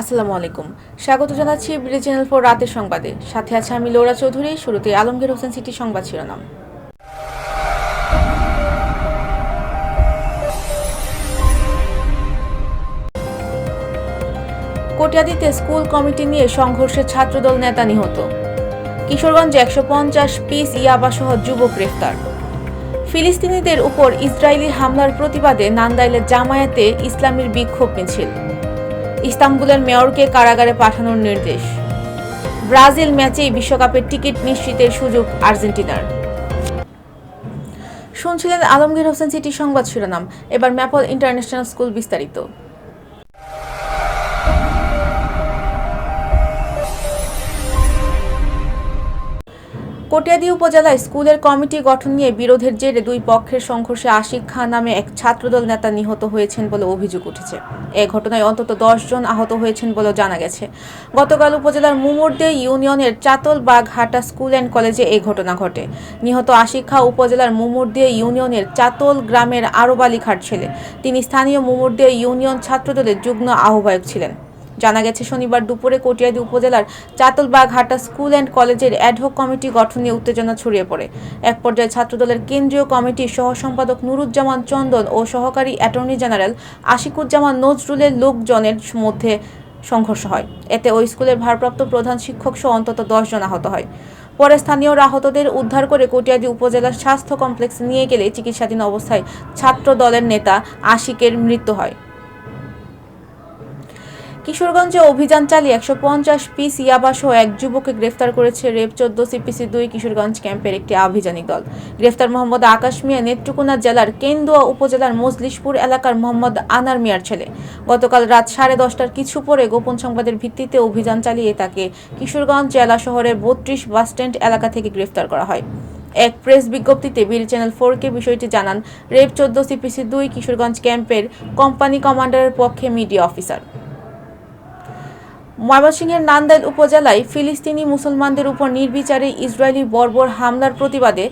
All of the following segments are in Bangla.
আসসালামু আলাইকুম। স্বাগত জানাচ্ছি বিডি চ্যানেল ফোর রাতের সংবাদে। সাথে আছে আমি লোরা চৌধুরী, শুরুতে আলমগীর হোসেন সিটি সংবাদ শিরোনাম। কটিয়াদিতে স্কুল কমিটি নিয়ে সংঘর্ষে ছাত্রদল নেতা নিহত। কিশোরগঞ্জে একশো পঞ্চাশ পিস ইয়াবাসহ যুবক গ্রেফতার। ফিলিস্তিনিদের উপর ইসরায়েলি হামলার প্রতিবাদে নান্দাইলের জামায়াতে ইসলামীর বিক্ষোভ মিছিল। ইস্তাম্বুলের মেয়রকে কারাগারে পাঠানোর নির্দেশ। ব্রাজিল ম্যাচেই বিশ্বকাপের টিকিট নিশ্চিতের সুযোগ আর্জেন্টিনার। শুনছিলেন আলমগীর হোসেন সিটি সংবাদ শিরোনাম, এবার ম্যাপল ইন্টারন্যাশনাল স্কুল বিস্তারিত। কটিয়াদি উপজেলায় স্কুলের কমিটি গঠন নিয়ে বিরোধের জেরে দুই পক্ষের সংঘর্ষে আশিক খান নামে এক ছাত্রদল নেতা নিহত হয়েছেন বলে অভিযোগ উঠেছে। এ ঘটনায় অন্তত জন আহত হয়েছেন বলেও জানা গেছে। গতকাল উপজেলার মুমুরদে ইউনিয়নের চাতলবাগ হাটা স্কুল অ্যান্ড কলেজে এই ঘটনা ঘটে। নিহত আশিক খা উপজেলার মুমুরদে ইউনিয়নের চাতল গ্রামের আরব ছেলে। তিনি স্থানীয় মুমুরদে ইউনিয়ন ছাত্রদলের যুগ্ম আহ্বায়ক ছিলেন। জানা গেছে, শনিবার দুপুরে কটিয়াদি উপজেলার চাতলবাগ হাটা স্কুল অ্যান্ড কলেজের অ্যাডহক কমিটি গঠন নিয়ে উত্তেজনা ছড়িয়ে পড়ে। এক পর্যায়ে ছাত্রদলের কেন্দ্রীয় কমিটির সহ সম্পাদক নুরুজ্জামান চন্দন ও সহকারী অ্যাটর্নি জেনারেল আশিকুজ্জামান নজরুলের লোকজনের মধ্যে সংঘর্ষ হয়। এতে ওই স্কুলের ভারপ্রাপ্ত প্রধান শিক্ষক সহ অন্তত জন আহত হয়। পরে স্থানীয়রা আহতদের উদ্ধার করে কটিয়াদি উপজেলার স্বাস্থ্য কমপ্লেক্সে নিয়ে গেলে চিকিৎসাধীন অবস্থায় ছাত্র দলের নেতা আশিকের মৃত্যু হয়। কিশোরগঞ্জে অভিযান চালিয়ে একশো পঞ্চাশ পিস ইয়াবাসহ এক যুবককে গ্রেফতার করেছে রেপ চোদ্দ সিপিসি দুই কিশোরগঞ্জ ক্যাম্পের একটি আভিযানিক দল। গ্রেফতার মোহাম্মদ আকাশ মিয়া নেত্রকোনা জেলার কেন্দুয়া উপজেলার মজলিশপুর এলাকার মোহাম্মদ আনার মিয়ার ছেলে। গতকাল রাত সাড়ে দশটার কিছু পরে গোপন সংবাদের ভিত্তিতে অভিযান চালিয়ে তাকে কিশোরগঞ্জ জেলা শহরের বত্রিশ বাসস্ট্যান্ড এলাকা থেকে গ্রেফতার করা হয়। এক প্রেস বিজ্ঞপ্তিতে বিল চ্যানেল ফোরকে বিষয়টি জানান, রেপ চোদ্দ সিপিসি দুই কিশোরগঞ্জ ক্যাম্পের কোম্পানি কমান্ডারের পক্ষে মিডিয়া অফিসার। ময়মনসিংহের নান্দাইল উপজেলায় ফিলিস্তিনি মুসলমানদের উপর নির্বিচারে ইসরায়েলি বর্বর হামলার প্রতিবাদে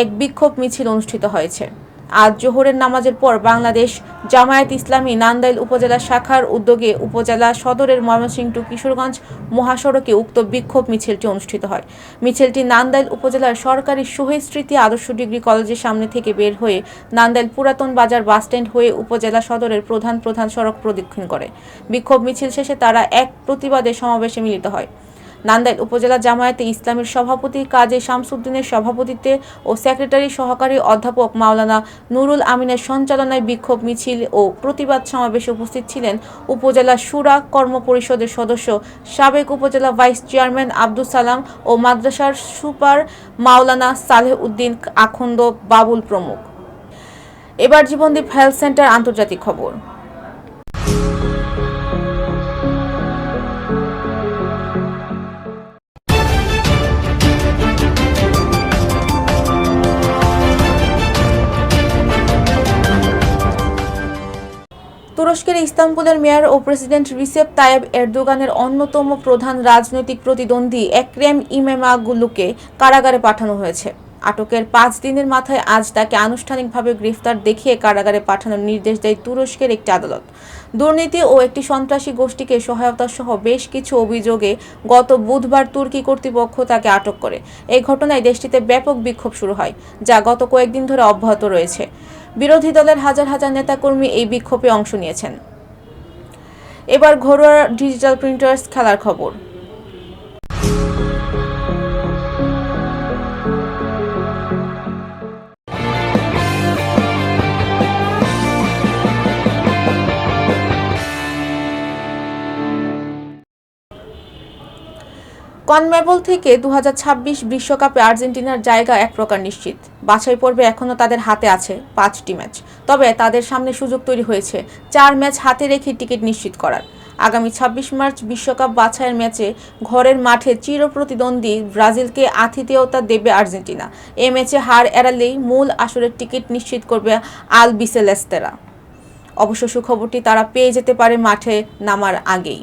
এক বিক্ষোভ মিছিল অনুষ্ঠিত হয়েছে। আজ জোহরের নামাজের পর বাংলাদেশ জামায়াত ইসলামী নান্দাইল উপজেলা শাখার উদ্যোগে উপজেলা সদরের ময়মনসিংহ টু কিশোরগঞ্জ মহাসড়কে উক্ত বিক্ষোভ মিছিলটি অনুষ্ঠিত হয়। মিছিলটি নান্দাইল উপজেলার সরকারি শহীদ স্মৃতি আদর্শ ডিগ্রি কলেজের সামনে থেকে বের হয়ে নান্দাইল পুরাতন বাজার বাসস্ট্যান্ড হয়ে উপজেলা সদরের প্রধান প্রধান সড়ক প্রদক্ষিণ করে। বিক্ষোভ মিছিল শেষে তারা এক প্রতিবাদে সমাবেশে মিলিত হয়। নান্দাইল উপজেলা জামায়াতে ইসলামের সভাপতি কাজী শামসুদ্দিনের সভাপতিত্বে ও সেক্রেটারি সহকারী অধ্যাপক মাওলানা নুরুল আমিনের সঞ্চালনায় বিক্ষোভ মিছিল ও প্রতিবাদ সমাবেশে উপস্থিত ছিলেন উপজেলা সুরা কর্ম পরিষদের সদস্য, সাবেক উপজেলা ভাইস চেয়ারম্যান আব্দুল সালাম ও মাদ্রাসার সুপার মাওলানা সালেহ উদ্দিন আখন্দ বাবুল প্রমুখ। এবার জীবনদীপ হেলথ সেন্টার আন্তর্জাতিক খবর। তুরস্কের ইস্তাম্বুলের মেয়র ও প্রেসিডেন্ট রিসেপ তায়েব এরদোগানের অন্যতম প্রধান রাজনৈতিক প্রতিদ্বন্দ্বী এক্রেম ইমেমাগুলুকে কারাগারে পাঠানো হয়েছে। আটকের পাঁচ দিনের মাথায় আজ তাকে আনুষ্ঠানিকভাবে গ্রেফতার দেখিয়ে কারাগারে পাঠানোর নির্দেশ দেয় তুরস্কের একটি আদালত। দুর্নীতি ও একটি সন্ত্রাসী গোষ্ঠীকে সহায়তা সহ বেশ কিছু অভিযোগে গত বুধবার তুর্কি কর্তৃপক্ষ তাকে আটক করে। এই ঘটনায় দেশটিতে ব্যাপক বিক্ষোভ শুরু হয়, যা গত কয়েকদিন ধরে অব্যাহত রয়েছে। বিরোধী দলের হাজার হাজার নেতাকর্মী এই বিক্ষোভে অংশ নিয়েছেন। এবার ঘরোয়া ডিজিটাল প্রিন্টার্স খেলার খবর। কনমেবল থেকে দু বিশ্বকাপে আর্জেন্টিনার জায়গা এক প্রকার নিশ্চিত। বাছাই পর্বে এখনও তাদের হাতে আছে পাঁচটি ম্যাচ। তবে তাদের সামনে সুযোগ তৈরি হয়েছে চার ম্যাচ হাতে রেখে টিকিট নিশ্চিত করার। আগামী ২৬ মার্চ বিশ্বকাপ বাছাইয়ের ম্যাচে ঘরের মাঠে চিরপ্রতিদ্বন্দ্বী ব্রাজিলকে আতিথেয়তা দেবে আর্জেন্টিনা। এ ম্যাচে হার এড়ালেই মূল আসরের টিকিট নিশ্চিত করবে আল বিসেলেস্তেরা অবশ্য সুখবরটি তারা পেয়ে যেতে পারে মাঠে নামার আগেই।